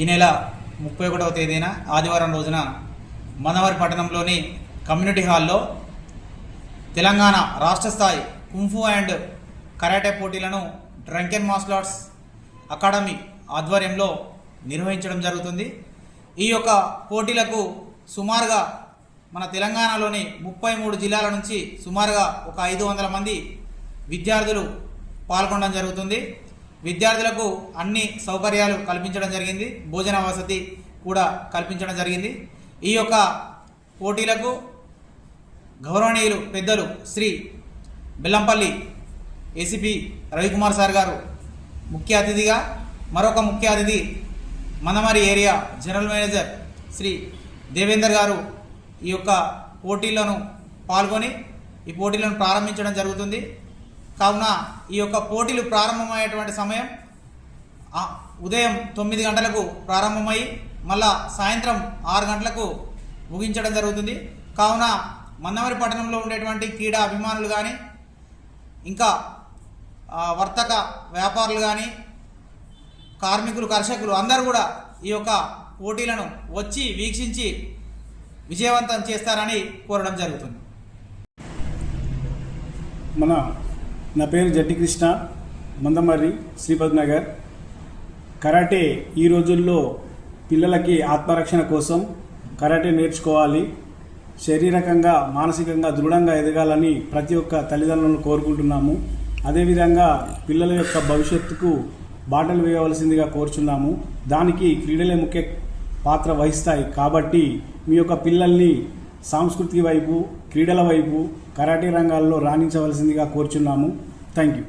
ఈ నెల ముప్పై ఒకటవ తేదీన ఆదివారం రోజున మనవరి పట్టణంలోని కమ్యూనిటీ హాల్లో తెలంగాణ రాష్ట్ర స్థాయి కుంఫు అండ్ కరాటే పోటీలను డ్రంకెన్ మార్షల్ ఆర్ట్స్ అకాడమీ ఆధ్వర్యంలో నిర్వహించడం జరుగుతుంది. ఈ యొక్క పోటీలకు సుమారుగా మన తెలంగాణలోని ముప్పై మూడు జిల్లాల నుంచి సుమారుగా ఒక ఐదు వందల మంది విద్యార్థులు పాల్గొనడం జరుగుతుంది. విద్యార్థులకు అన్ని సౌకర్యాలు కల్పించడం జరిగింది. భోజన వసతి కూడా కల్పించడం జరిగింది. ఈ యొక్క పోటీలకు గౌరవనీయులు పెద్దలు శ్రీ బెల్లంపల్లి ఏసీపీ రవికుమార్ సార్ గారు ముఖ్య అతిథిగా మరొక ముఖ్య అతిథి మనమరి area general manager Shri Devender గారు ఈ యొక్క పోటీలను పాల్గొని ఈ పోటీలను ప్రారంభించడం జరుగుతుంది. కావున ఈ యొక్క పోటీలు ప్రారంభమయ్యేటువంటి సమయం ఉదయం తొమ్మిది గంటలకు ప్రారంభమై మళ్ళా సాయంత్రం ఆరు గంటలకు ముగించడం జరుగుతుంది. కావున మందమరి పట్టణంలో ఉండేటువంటి క్రీడా అభిమానులు కానీ ఇంకా వర్తక వ్యాపారులు కానీ కార్మికులు కర్షకులు అందరూ కూడా ఈ యొక్క పోటీలను వచ్చి వీక్షించి విజయవంతం చేస్తారని కోరడం జరుగుతుంది. మన నా పేరు జట్టి కృష్ణ మందమర్రి శ్రీపద్ నగర్. కరాటే ఈ రోజుల్లో పిల్లలకి ఆత్మరక్షణ కోసం కరాటే నేర్చుకోవాలి. శారీరకంగా మానసికంగా దృఢంగా ఎదగాలని ప్రతి ఒక్క తల్లిదండ్రులను కోరుకుంటున్నాము. అదేవిధంగా పిల్లల యొక్క భవిష్యత్తుకు బాటలు వేయవలసిందిగా కోరుచున్నాము. దానికి క్రీడలే ముఖ్య పాత్ర వహిస్తాయి కాబట్టి మీ యొక్క పిల్లల్ని సాంస్కృతిక వైపు క్రీడల వైపు కరాటే రంగాల్లో రాణించవలసిందిగా కోరుచున్నాము. Thank you